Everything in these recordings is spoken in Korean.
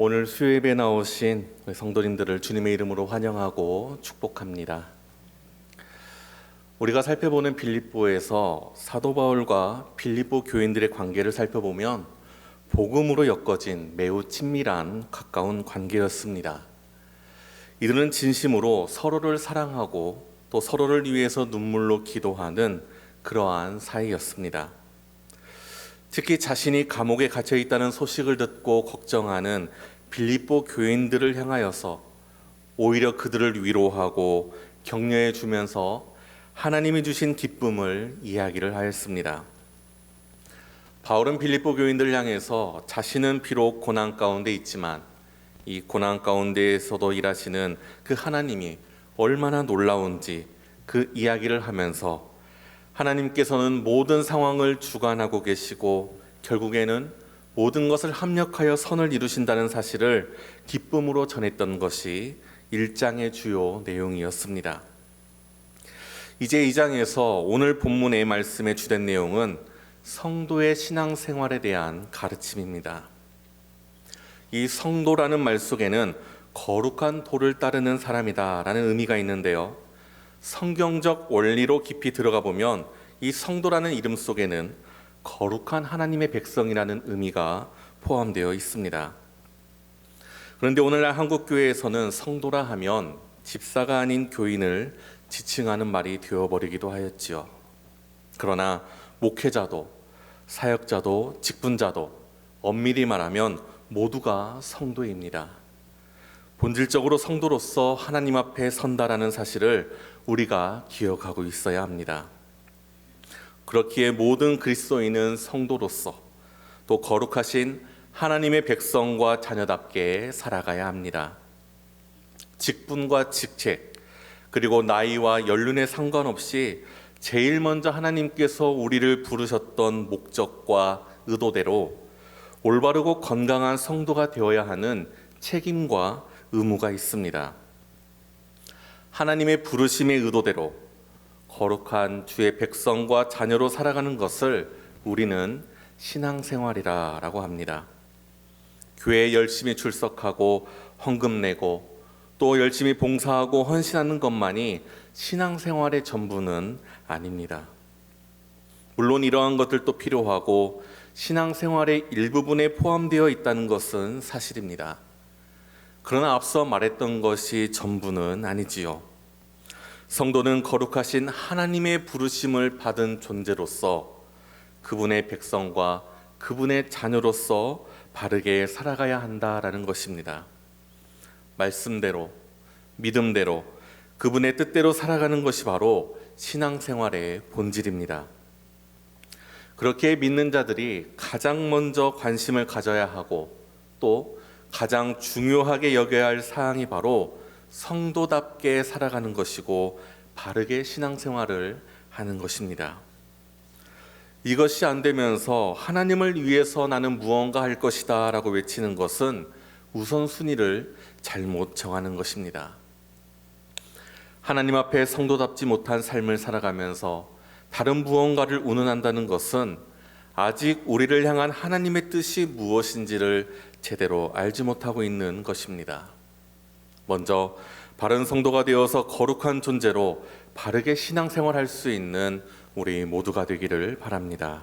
오늘 수요예배 나오신 성도님들을 주님의 이름으로 환영하고 축복합니다. 우리가 살펴보는 빌립보에서 사도 바울과 빌립보 교인들의 관계를 살펴보면 복음으로 엮어진 매우 친밀한 가까운 관계였습니다. 이들은 진심으로 서로를 사랑하고 또 서로를 위해서 눈물로 기도하는 그러한 사이였습니다. 특히 자신이 감옥에 갇혀 있다는 소식을 듣고 걱정하는 빌립보 교인들을 향하여서 오히려 그들을 위로하고 격려해 주면서 하나님이 주신 기쁨을 이야기를 하였습니다. 바울은 빌립보 교인들을 향해서 자신은 비록 고난 가운데 있지만 이 고난 가운데에서도 일하시는 그 하나님이 얼마나 놀라운지 그 이야기를 하면서 하나님께서는 모든 상황을 주관하고 계시고 결국에는 모든 것을 합력하여 선을 이루신다는 사실을 기쁨으로 전했던 것이 1장의 주요 내용이었습니다. 이제 2장에서 오늘 본문의 말씀의 주된 내용은 성도의 신앙생활에 대한 가르침입니다. 이 성도라는 말 속에는 거룩한 도를 따르는 사람이다라는 의미가 있는데요. 성경적 원리로 깊이 들어가 보면 이 성도라는 이름 속에는 거룩한 하나님의 백성이라는 의미가 포함되어 있습니다. 그런데 오늘날 한국 교회에서는 성도라 하면 집사가 아닌 교인을 지칭하는 말이 되어버리기도 하였지요. 그러나 목회자도 사역자도 직분자도 엄밀히 말하면 모두가 성도입니다. 본질적으로 성도로서 하나님 앞에 선다라는 사실을 우리가 기억하고 있어야 합니다. 그렇기에 모든 그리스도인은 성도로서 또 거룩하신 하나님의 백성과 자녀답게 살아가야 합니다. 직분과 직책, 그리고 나이와 연륜에 상관없이 제일 먼저 하나님께서 우리를 부르셨던 목적과 의도대로 올바르고 건강한 성도가 되어야 하는 책임과 의무가 있습니다. 하나님의 부르심의 의도대로 거룩한 주의 백성과 자녀로 살아가는 것을 우리는 신앙생활이라고 합니다. 교회에 열심히 출석하고 헌금 내고 또 열심히 봉사하고 헌신하는 것만이 신앙생활의 전부는 아닙니다. 물론 이러한 것들도 필요하고 신앙생활의 일부분에 포함되어 있다는 것은 사실입니다. 그러나 앞서 말했던 것이 전부는 아니지요. 성도는 거룩하신 하나님의 부르심을 받은 존재로서 그분의 백성과 그분의 자녀로서 바르게 살아가야 한다라는 것입니다. 말씀대로, 믿음대로, 그분의 뜻대로 살아가는 것이 바로 신앙생활의 본질입니다. 그렇게 믿는 자들이 가장 먼저 관심을 가져야 하고 또 가장 중요하게 여겨야 할 사항이 바로 성도답게 살아가는 것이고 바르게 신앙생활을 하는 것입니다. 이것이 안 되면서 하나님을 위해서 나는 무언가 할 것이다 라고 외치는 것은 우선순위를 잘못 정하는 것입니다. 하나님 앞에 성도답지 못한 삶을 살아가면서 다른 무언가를 운운한다는 것은 아직 우리를 향한 하나님의 뜻이 무엇인지를 제대로 알지 못하고 있는 것입니다. 먼저 바른 성도가 되어서 거룩한 존재로 바르게 신앙생활할 수 있는 우리 모두가 되기를 바랍니다.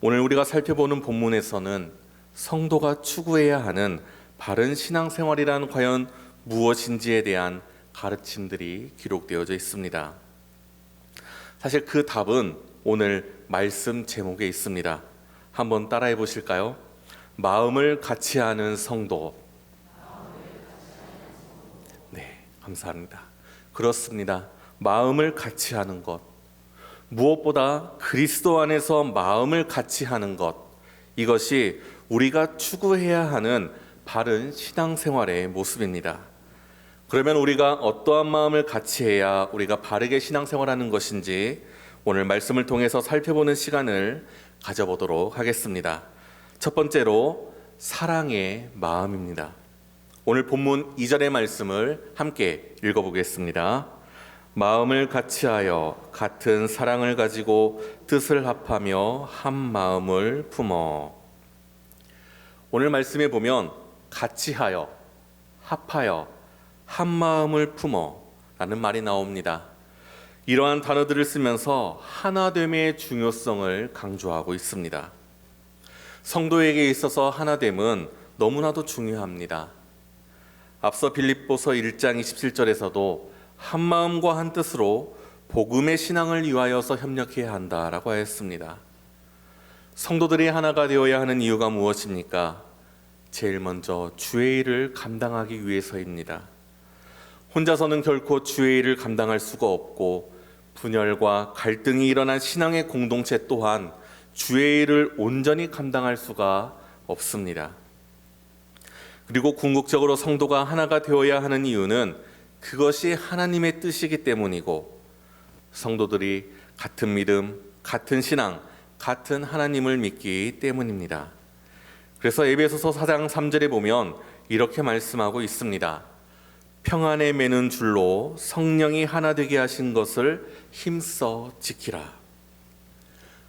오늘 우리가 살펴보는 본문에서는 성도가 추구해야 하는 바른 신앙생활이란 과연 무엇인지에 대한 가르침들이 기록되어져 있습니다. 사실 그 답은 오늘 말씀 제목에 있습니다. 한번 따라해 보실까요? 마음을 같이 하는 성도. 감사합니다. 그렇습니다. 마음을 같이 하는 것. 무엇보다 그리스도 안에서 마음을 같이 하는 것. 이것이 우리가 추구해야 하는 바른 신앙생활의 모습입니다. 그러면 우리가 어떠한 마음을 같이 해야 우리가 바르게 신앙생활하는 것인지 오늘 말씀을 통해서 살펴보는 시간을 가져보도록 하겠습니다. 첫 번째로 사랑의 마음입니다. 오늘 본문 2절의 말씀을 함께 읽어보겠습니다. 마음을 같이하여 같은 사랑을 가지고 뜻을 합하며 한 마음을 품어. 오늘 말씀에 보면 같이 하여 합하여 한 마음을 품어라는 말이 나옵니다. 이러한 단어들을 쓰면서 하나됨의 중요성을 강조하고 있습니다. 성도에게 있어서 하나됨은 너무나도 중요합니다. 앞서 빌립보서 1장 27절에서도 한 마음과 한 뜻으로 복음의 신앙을 위하여서 협력해야 한다라고 하였습니다. 성도들이 하나가 되어야 하는 이유가 무엇입니까? 제일 먼저 주의 일을 감당하기 위해서입니다. 혼자서는 결코 주의 일을 감당할 수가 없고 분열과 갈등이 일어난 신앙의 공동체 또한 주의 일을 온전히 감당할 수가 없습니다. 그리고 궁극적으로 성도가 하나가 되어야 하는 이유는 그것이 하나님의 뜻이기 때문이고 성도들이 같은 믿음, 같은 신앙, 같은 하나님을 믿기 때문입니다. 그래서 에베소서 4장 3절에 보면 이렇게 말씀하고 있습니다. 평안에 매는 줄로 성령이 하나 되게 하신 것을 힘써 지키라.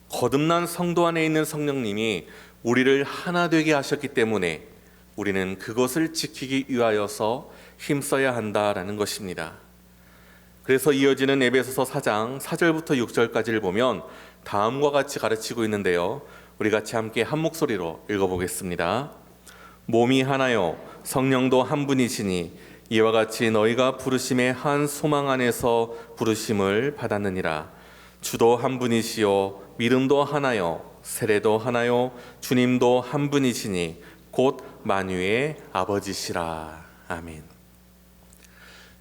거듭난 성도 안에 있는 성령님이 우리를 하나 되게 하셨기 때문에 우리는 그것을 지키기 위하여서 힘써야 한다라는 것입니다. 그래서 이어지는 에베소서 4장 4절부터 6절까지를 보면 다음과 같이 가르치고 있는데요. 우리 같이 함께 한 목소리로 읽어보겠습니다. 몸이 하나요 성령도 한 분이시니 이와 같이 너희가 부르심의 한 소망 안에서 부르심을 받았느니라. 주도 한 분이시요 믿음도 하나요 세례도 하나요 주님도 한 분이시니 곧 만유의 아버지시라. 아멘.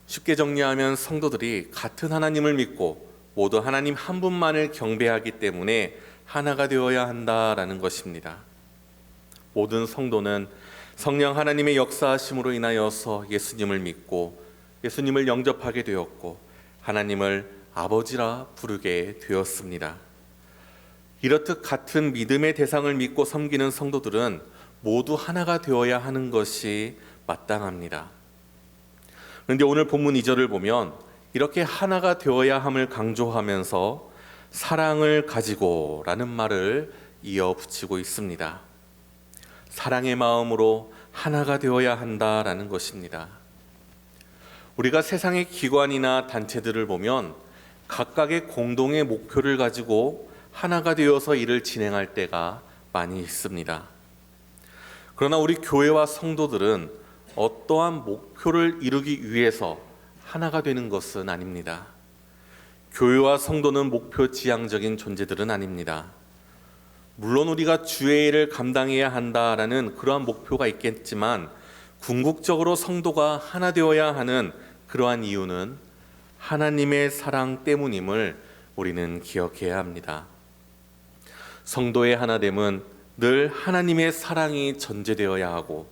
쉽게 정리하면 성도들이 같은 하나님을 믿고 모두 하나님 한 분만을 경배하기 때문에 하나가 되어야 한다라는 것입니다. 모든 성도는 성령 하나님의 역사하심으로 인하여서 예수님을 믿고 예수님을 영접하게 되었고 하나님을 아버지라 부르게 되었습니다. 이렇듯 같은 믿음의 대상을 믿고 섬기는 성도들은 모두 하나가 되어야 하는 것이 마땅합니다. 그런데 오늘 본문 2절을 보면 이렇게 하나가 되어야 함을 강조하면서 사랑을 가지고 라는 말을 이어 붙이고 있습니다. 사랑의 마음으로 하나가 되어야 한다라는 것입니다. 우리가 세상의 기관이나 단체들을 보면 각각의 공동의 목표를 가지고 하나가 되어서 일을 진행할 때가 많이 있습니다. 그러나 우리 교회와 성도들은 어떠한 목표를 이루기 위해서 하나가 되는 것은 아닙니다. 교회와 성도는 목표 지향적인 존재들은 아닙니다. 물론 우리가 주의 일을 감당해야 한다라는 그러한 목표가 있겠지만 궁극적으로 성도가 하나 되어야 하는 그러한 이유는 하나님의 사랑 때문임을 우리는 기억해야 합니다. 성도의 하나됨은 늘 하나님의 사랑이 전제되어야 하고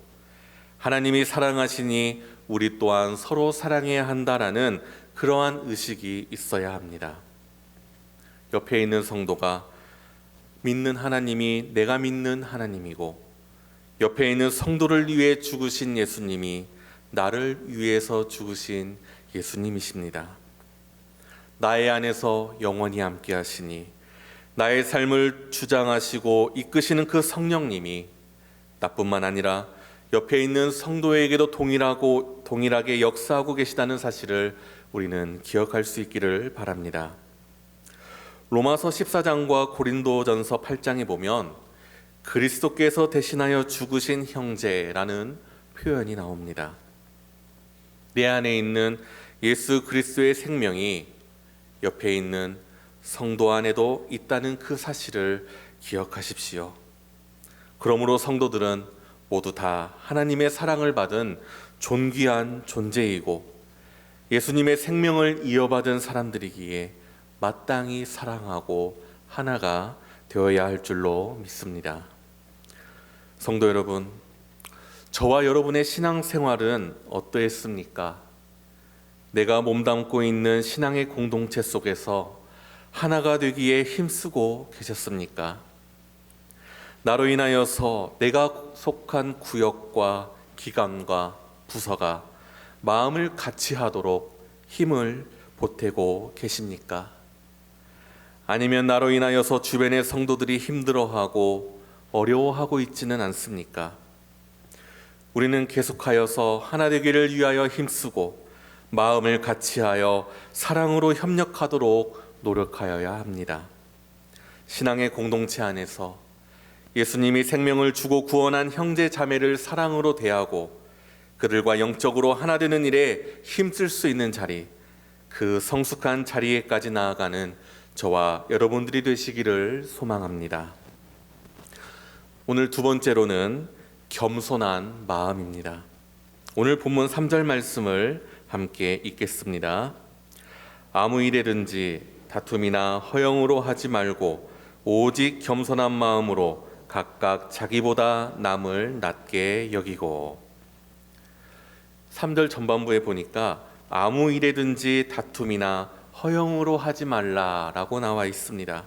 하나님이 사랑하시니 우리 또한 서로 사랑해야 한다라는 그러한 의식이 있어야 합니다. 옆에 있는 성도가 믿는 하나님이 내가 믿는 하나님이고 옆에 있는 성도를 위해 죽으신 예수님이 나를 위해서 죽으신 예수님이십니다. 나의 안에서 영원히 함께 하시니 나의 삶을 주장하시고 이끄시는 그 성령님이 나뿐만 아니라 옆에 있는 성도에게도 동일하고 동일하게 역사하고 계시다는 사실을 우리는 기억할 수 있기를 바랍니다. 로마서 14장과 고린도전서 8장에 보면 그리스도께서 대신하여 죽으신 형제라는 표현이 나옵니다. 내 안에 있는 예수 그리스도의 생명이 옆에 있는 성도 안에도 있다는 그 사실을 기억하십시오. 그러므로 성도들은 모두 다 하나님의 사랑을 받은 존귀한 존재이고 예수님의 생명을 이어받은 사람들이기에 마땅히 사랑하고 하나가 되어야 할 줄로 믿습니다. 성도 여러분, 저와 여러분의 신앙 생활은 어떠했습니까? 내가 몸담고 있는 신앙의 공동체 속에서 하나가 되기에 힘쓰고 계셨습니까? 나로 인하여서 내가 속한 구역과 기관과 부서가 마음을 같이 하도록 힘을 보태고 계십니까? 아니면 나로 인하여서 주변의 성도들이 힘들어하고 어려워하고 있지는 않습니까? 우리는 계속하여서 하나 되기를 위하여 힘쓰고 마음을 같이하여 사랑으로 협력하도록 노력하여야 합니다. 신앙의 공동체 안에서 예수님이 생명을 주고 구원한 형제 자매를 사랑으로 대하고 그들과 영적으로 하나 되는 일에 힘쓸 수 있는 자리, 그 성숙한 자리에까지 나아가는 저와 여러분들이 되시기를 소망합니다. 오늘 두 번째로는 겸손한 마음입니다. 오늘 본문 3절 말씀을 함께 읽겠습니다. 아무 일에든지 다툼이나 허영으로 하지 말고 오직 겸손한 마음으로 각각 자기보다 남을 낮게 여기고 3절 전반부에 보니까 아무 일에든지 다툼이나 허영으로 하지 말라라고 나와 있습니다.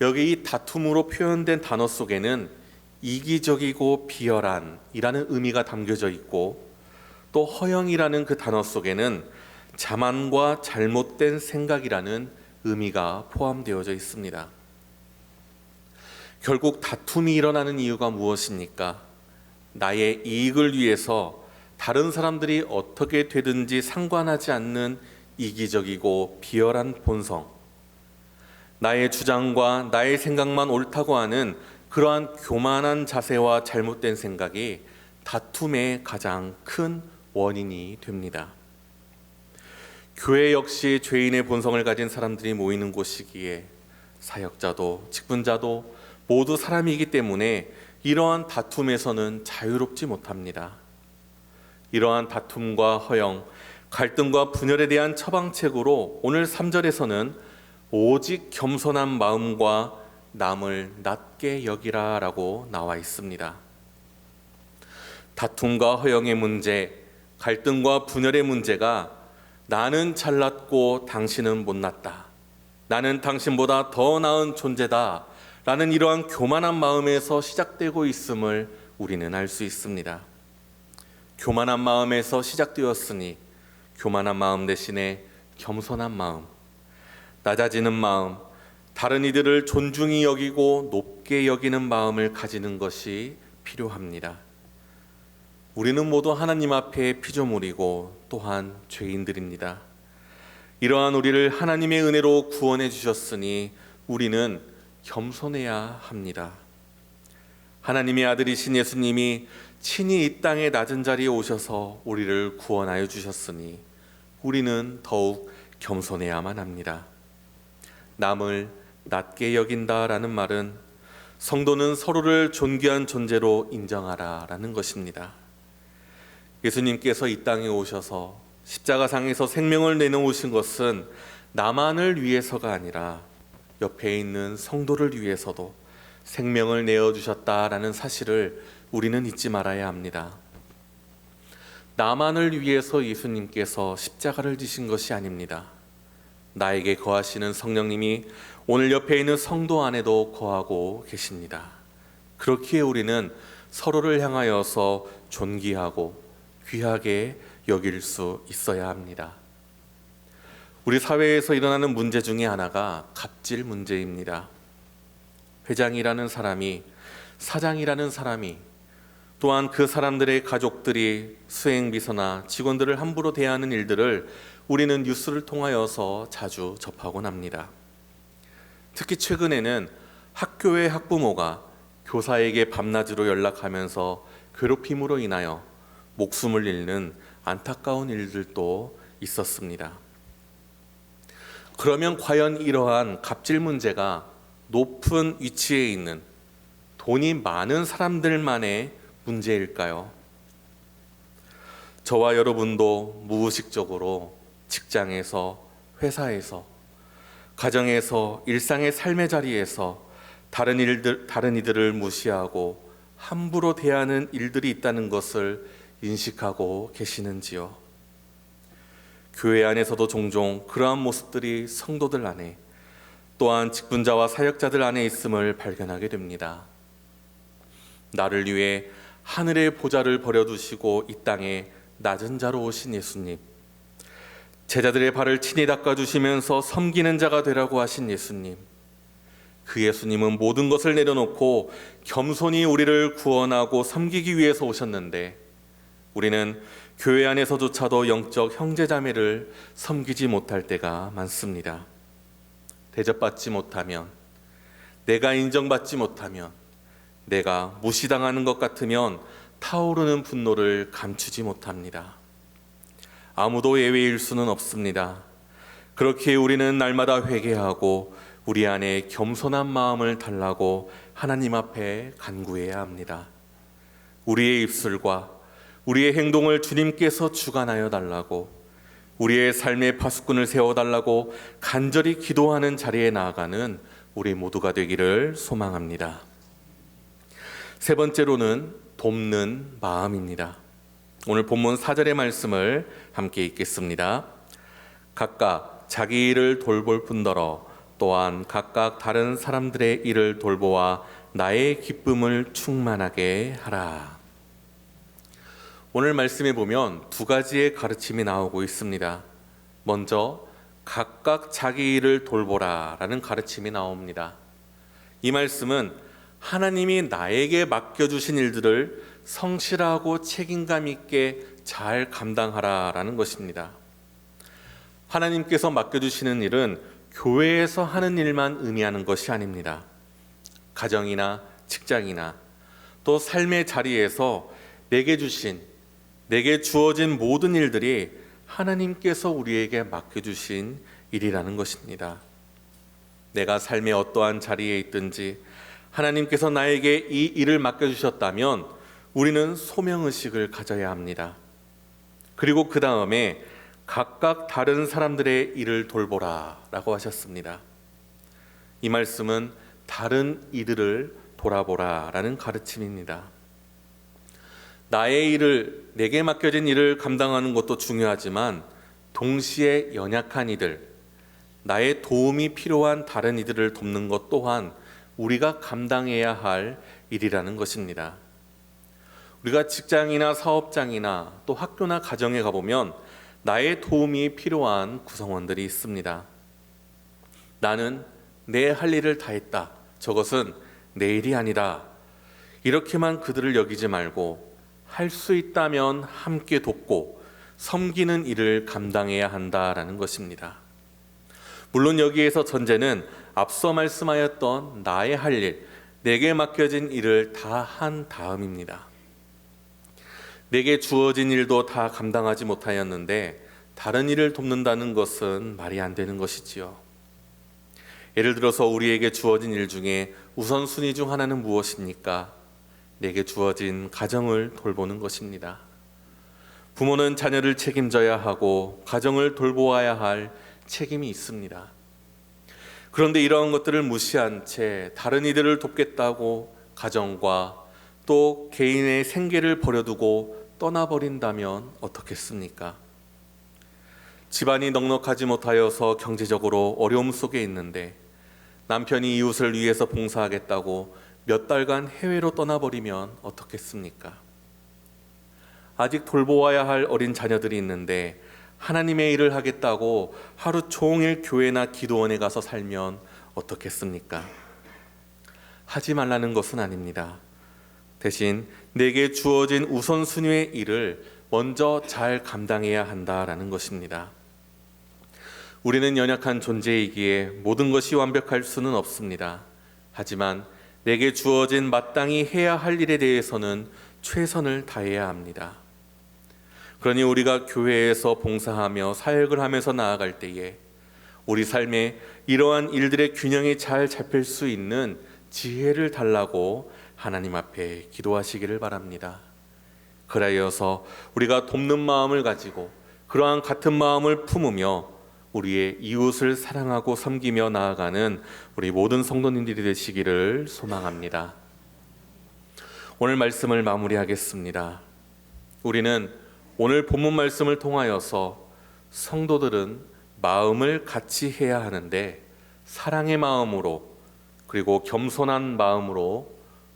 여기 이 다툼으로 표현된 단어 속에는 이기적이고 비열한이라는 의미가 담겨져 있고 또 허영이라는 그 단어 속에는 자만과 잘못된 생각이라는 의미가 포함되어져 있습니다. 결국 다툼이 일어나는 이유가 무엇입니까? 나의 이익을 위해서 다른 사람들이 어떻게 되든지 상관하지 않는 이기적이고 비열한 본성, 나의 주장과 나의 생각만 옳다고 하는 그러한 교만한 자세와 잘못된 생각이 다툼의 가장 큰 원인이 됩니다. 교회 역시 죄인의 본성을 가진 사람들이 모이는 곳이기에 사역자도 직분자도 모두 사람이기 때문에 이러한 다툼에서는 자유롭지 못합니다. 이러한 다툼과 허영, 갈등과 분열에 대한 처방책으로 오늘 3절에서는 오직 겸손한 마음과 남을 낮게 여기라 라고 나와 있습니다. 다툼과 허영의 문제, 갈등과 분열의 문제가 나는 잘났고 당신은 못났다. 나는 당신보다 더 나은 존재다. 라는 이러한 교만한 마음에서 시작되고 있음을 우리는 알 수 있습니다. 교만한 마음에서 시작되었으니 교만한 마음 대신에 겸손한 마음, 낮아지는 마음, 다른 이들을 존중히 여기고 높게 여기는 마음을 가지는 것이 필요합니다. 우리는 모두 하나님 앞에 피조물이고 또한 죄인들입니다. 이러한 우리를 하나님의 은혜로 구원해 주셨으니 우리는 겸손해야 합니다. 하나님의 아들이신 예수님이 친히 이 땅의 낮은 자리에 오셔서 우리를 구원하여 주셨으니 우리는 더욱 겸손해야만 합니다. 남을 낮게 여긴다라는 말은 성도는 서로를 존귀한 존재로 인정하라라는 것입니다. 예수님께서 이 땅에 오셔서 십자가상에서 생명을 내놓으신 것은 나만을 위해서가 아니라 옆에 있는 성도를 위해서도 생명을 내어 주셨다라는 사실을 우리는 잊지 말아야 합니다. 나만을 위해서 예수님께서 십자가를 지신 것이 아닙니다. 나에게 거하시는 성령님이 오늘 옆에 있는 성도 안에도 거하고 계십니다. 그렇기에 우리는 서로를 향하여서 존귀하고 귀하게 여길 수 있어야 합니다. 우리 사회에서 일어나는 문제 중에 하나가 갑질 문제입니다. 회장이라는 사람이 사장이라는 사람이 또한 그 사람들의 가족들이 수행 비서나 직원들을 함부로 대하는 일들을 우리는 뉴스를 통하여서 자주 접하곤 합니다. 특히 최근에는 학교의 학부모가 교사에게 밤낮으로 연락하면서 괴롭힘으로 인하여 목숨을 잃는 안타까운 일들도 있었습니다. 그러면 과연 이러한 갑질 문제가 높은 위치에 있는 돈이 많은 사람들만의 문제일까요? 저와 여러분도 무의식적으로 직장에서, 회사에서, 가정에서, 일상의 삶의 자리에서 다른 일들, 다른 이들을 무시하고 함부로 대하는 일들이 있다는 것을 인식하고 계시는지요? 교회 안에서도 종종 그러한 모습들이 성도들 안에 또한 직분자와 사역자들 안에 있음을 발견하게 됩니다. 나를 위해 하늘의 보좌를 버려두시고 이 땅에 낮은 자로 오신 예수님. 제자들의 발을 친히 닦아주시면서 섬기는 자가 되라고 하신 예수님. 그 예수님은 모든 것을 내려놓고 겸손히 우리를 구원하고 섬기기 위해서 오셨는데 우리는 교회 안에서조차도 영적 형제자매를 섬기지 못할 때가 많습니다. 대접받지 못하면 내가 인정받지 못하면 내가 무시당하는 것 같으면 타오르는 분노를 감추지 못합니다. 아무도 예외일 수는 없습니다. 그렇게 우리는 날마다 회개하고 우리 안에 겸손한 마음을 달라고 하나님 앞에 간구해야 합니다. 우리의 입술과 우리의 행동을 주님께서 주관하여 달라고 우리의 삶의 파수꾼을 세워 달라고 간절히 기도하는 자리에 나아가는 우리 모두가 되기를 소망합니다. 세 번째로는 돕는 마음입니다. 오늘 본문 4절의 말씀을 함께 읽겠습니다. 각각 자기 일을 돌볼 뿐더러 또한 각각 다른 사람들의 일을 돌보아 나의 기쁨을 충만하게 하라. 오늘 말씀에 보면 두 가지의 가르침이 나오고 있습니다. 먼저 각각 자기 일을 돌보라라는 가르침이 나옵니다. 이 말씀은 하나님이 나에게 맡겨 주신 일들을 성실하고 책임감 있게 잘 감당하라라는 것입니다. 하나님께서 맡겨 주시는 일은 교회에서 하는 일만 의미하는 것이 아닙니다. 가정이나 직장이나 또 삶의 자리에서 내게 주신, 내게 주어진 모든 일들이 하나님께서 우리에게 맡겨주신 일이라는 것입니다. 내가 삶의 어떠한 자리에 있든지 하나님께서 나에게 이 일을 맡겨주셨다면 우리는 소명의식을 가져야 합니다. 그리고 그 다음에 각각 다른 사람들의 일을 돌보라 라고 하셨습니다. 이 말씀은 다른 이들을 돌아보라 라는 가르침입니다. 나의 일을, 내게 맡겨진 일을 감당하는 것도 중요하지만 동시에 연약한 이들, 나의 도움이 필요한 다른 이들을 돕는 것 또한 우리가 감당해야 할 일이라는 것입니다. 우리가 직장이나 사업장이나 또 학교나 가정에 가보면 나의 도움이 필요한 구성원들이 있습니다. 나는 내 할 일을 다 했다. 저것은 내 일이 아니다. 이렇게만 그들을 여기지 말고 할 수 있다면 함께 돕고 섬기는 일을 감당해야 한다라는 것입니다. 물론 여기에서 전제는 앞서 말씀하였던 나의 할 일, 내게 맡겨진 일을 다 한 다음입니다. 내게 주어진 일도 다 감당하지 못하였는데 다른 일을 돕는다는 것은 말이 안 되는 것이지요. 예를 들어서 우리에게 주어진 일 중에 우선순위 중 하나는 무엇입니까? 내게 주어진 가정을 돌보는 것입니다. 부모는 자녀를 책임져야 하고 가정을 돌보아야 할 책임이 있습니다. 그런데 이러한 것들을 무시한 채 다른 이들을 돕겠다고 가정과 또 개인의 생계를 버려두고 떠나버린다면 어떻겠습니까? 집안이 넉넉하지 못하여서 경제적으로 어려움 속에 있는데 남편이 이웃을 위해서 봉사하겠다고 몇 달간 해외로 떠나버리면 어떻겠습니까? 아직 돌보아야 할 어린 자녀들이 있는데 하나님의 일을 하겠다고 하루 종일 교회나 기도원에 가서 살면 어떻겠습니까? 하지 말라는 것은 아닙니다. 대신 내게 주어진 우선순위의 일을 먼저 잘 감당해야 한다라는 것입니다. 우리는 연약한 존재이기에 모든 것이 완벽할 수는 없습니다. 하지만 내게 주어진 마땅히 해야 할 일에 대해서는 최선을 다해야 합니다. 그러니 우리가 교회에서 봉사하며 사역을 하면서 나아갈 때에 우리 삶에 이러한 일들의 균형이 잘 잡힐 수 있는 지혜를 달라고 하나님 앞에 기도하시기를 바랍니다. 그라여서 우리가 돕는 마음을 가지고 그러한 같은 마음을 품으며 우리의 이웃을 사랑하고 섬기며 나아가는 우리 모든 성도님들이 되시기를 소망합니다. 오늘 말씀을 마무리하겠습니다. 우리는 오늘 본문 말씀을 통하여서 성도들은 마음을 같이 해야 하는데 사랑의 마음으로 그리고 겸손한 마음으로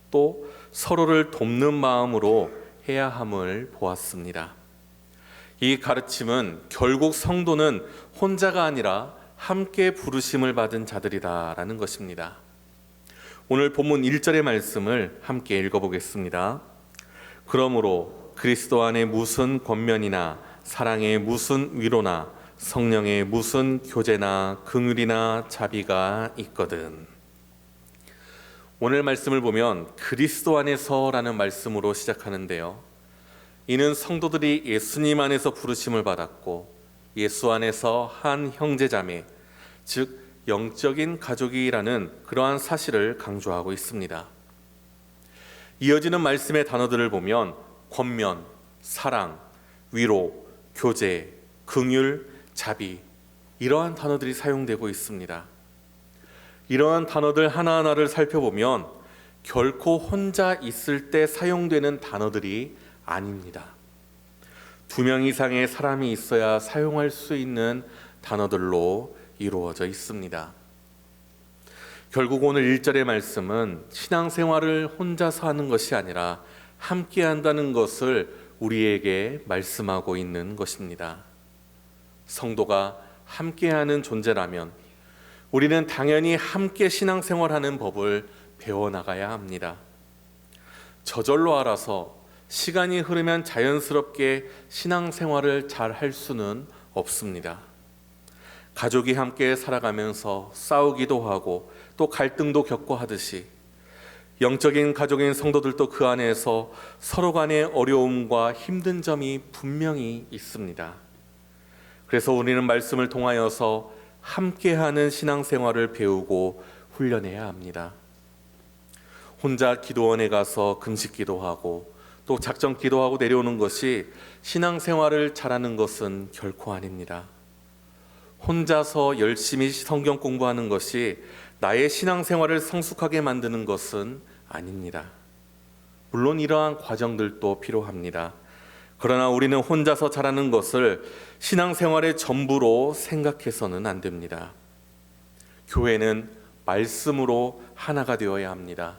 또 서로를 돕는 마음으로 해야 함을 보았습니다. 이 가르침은 결국 성도는 혼자가 아니라 함께 부르심을 받은 자들이다라는 것입니다. 오늘 본문 1절의 말씀을 함께 읽어보겠습니다. 그러므로 그리스도 안에 무슨 권면이나 사랑의 무슨 위로나 성령의 무슨 교제나 긍휼이나 자비가 있거든. 오늘 말씀을 보면 그리스도 안에서라는 말씀으로 시작하는데요. 이는 성도들이 예수님 안에서 부르심을 받았고 예수 안에서 한 형제자매, 즉 영적인 가족이라는 그러한 사실을 강조하고 있습니다. 이어지는 말씀의 단어들을 보면 권면, 사랑, 위로, 교제, 긍휼, 자비 이러한 단어들이 사용되고 있습니다. 이러한 단어들 하나하나를 살펴보면 결코 혼자 있을 때 사용되는 단어들이 아닙니다. 두 명 이상의 사람이 있어야 사용할 수 있는 단어들로 이루어져 있습니다. 결국 오늘 1절의 말씀은 신앙생활을 혼자서 하는 것이 아니라 함께 한다는 것을 우리에게 말씀하고 있는 것입니다. 성도가 함께하는 존재라면 우리는 당연히 함께 신앙생활하는 법을 배워나가야 합니다. 저절로 알아서 시간이 흐르면 자연스럽게 신앙생활을 잘 할 수는 없습니다. 가족이 함께 살아가면서 싸우기도 하고 또 갈등도 겪고 하듯이 영적인 가족인 성도들도 그 안에서 서로 간의 어려움과 힘든 점이 분명히 있습니다. 그래서 우리는 말씀을 통하여서 함께하는 신앙생활을 배우고 훈련해야 합니다. 혼자 기도원에 가서 금식 기도하고 또 작정 기도하고 내려오는 것이 신앙생활을 잘하는 것은 결코 아닙니다. 혼자서 열심히 성경 공부하는 것이 나의 신앙생활을 성숙하게 만드는 것은 아닙니다. 물론 이러한 과정들도 필요합니다. 그러나 우리는 혼자서 잘하는 것을 신앙생활의 전부로 생각해서는 안 됩니다. 교회는 말씀으로 하나가 되어야 합니다.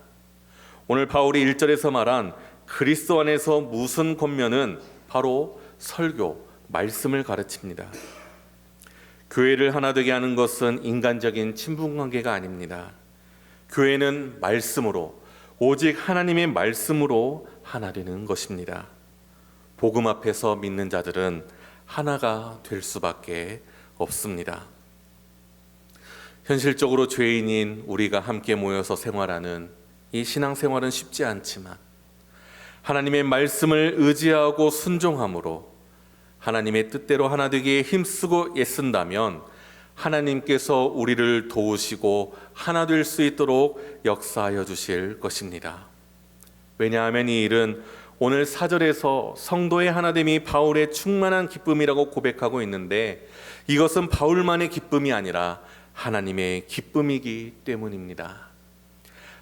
오늘 바울이 1절에서 말한 그리스도 안에서 무슨 권면은 바로 설교, 말씀을 가르칩니다. 교회를 하나 되게 하는 것은 인간적인 친분 관계가 아닙니다. 교회는 말씀으로 오직 하나님의 말씀으로 하나 되는 것입니다. 복음 앞에서 믿는 자들은 하나가 될 수밖에 없습니다. 현실적으로 죄인인 우리가 함께 모여서 생활하는 이 신앙생활은 쉽지 않지만 하나님의 말씀을 의지하고 순종함으로 하나님의 뜻대로 하나 되기에 힘쓰고 애쓴다면 하나님께서 우리를 도우시고 하나 될 수 있도록 역사하여 주실 것입니다. 왜냐하면 이 일은 오늘 사절에서 성도의 하나됨이 바울의 충만한 기쁨이라고 고백하고 있는데 이것은 바울만의 기쁨이 아니라 하나님의 기쁨이기 때문입니다.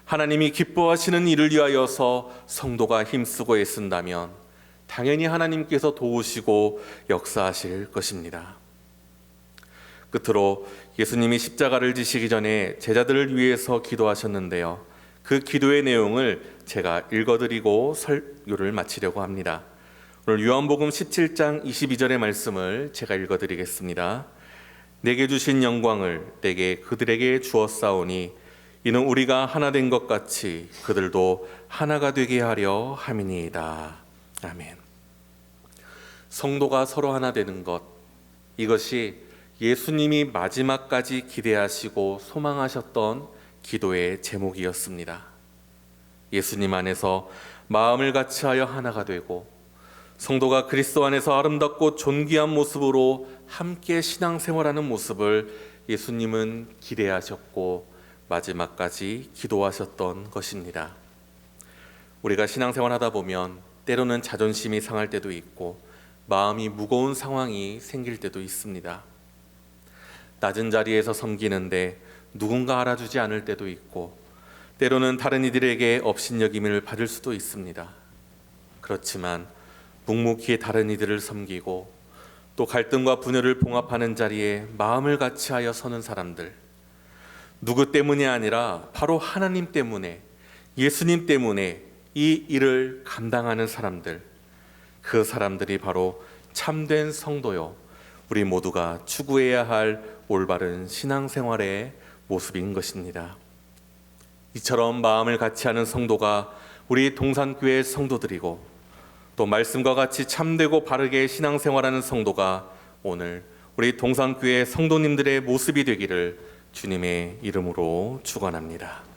하나님이 기뻐하시는 일을 위하여서 성도가 힘쓰고 애쓴다면 당연히 하나님께서 도우시고 역사하실 것입니다. 끝으로 예수님이 십자가를 지시기 전에 제자들을 위해서 기도하셨는데요. 그 기도의 내용을 제가 읽어드리고 설교를 마치려고 합니다. 오늘 요한복음 17장 22절의 말씀을 제가 읽어드리겠습니다. 내게 주신 영광을 내게 그들에게 주었사오니 이는 우리가 하나 된 것 같이 그들도 하나가 되게 하려 함이니이다. 아멘. 성도가 서로 하나 되는 것 이것이 예수님이 마지막까지 기대하시고 소망하셨던 기도의 제목이었습니다. 예수님 안에서 마음을 같이하여 하나가 되고 성도가 그리스도 안에서 아름답고 존귀한 모습으로 함께 신앙생활하는 모습을 예수님은 기대하셨고 마지막까지 기도하셨던 것입니다. 우리가 신앙생활 하다 보면 때로는 자존심이 상할 때도 있고 마음이 무거운 상황이 생길 때도 있습니다. 낮은 자리에서 섬기는데 누군가 알아주지 않을 때도 있고 때로는 다른 이들에게 업신여김을 받을 수도 있습니다. 그렇지만 묵묵히 다른 이들을 섬기고 또 갈등과 분열을 봉합하는 자리에 마음을 같이하여 서는 사람들 누구 때문이 아니라 바로 하나님 때문에 예수님 때문에 이 일을 감당하는 사람들 그 사람들이 바로 참된 성도요 우리 모두가 추구해야 할 올바른 신앙생활의 모습인 것입니다. 이처럼 마음을 같이 하는 성도가 우리 동산교회의 성도들이고 또 말씀과 같이 참되고 바르게 신앙생활하는 성도가 오늘 우리 동산교회 성도님들의 모습이 되기를 주님의 이름으로 축원합니다.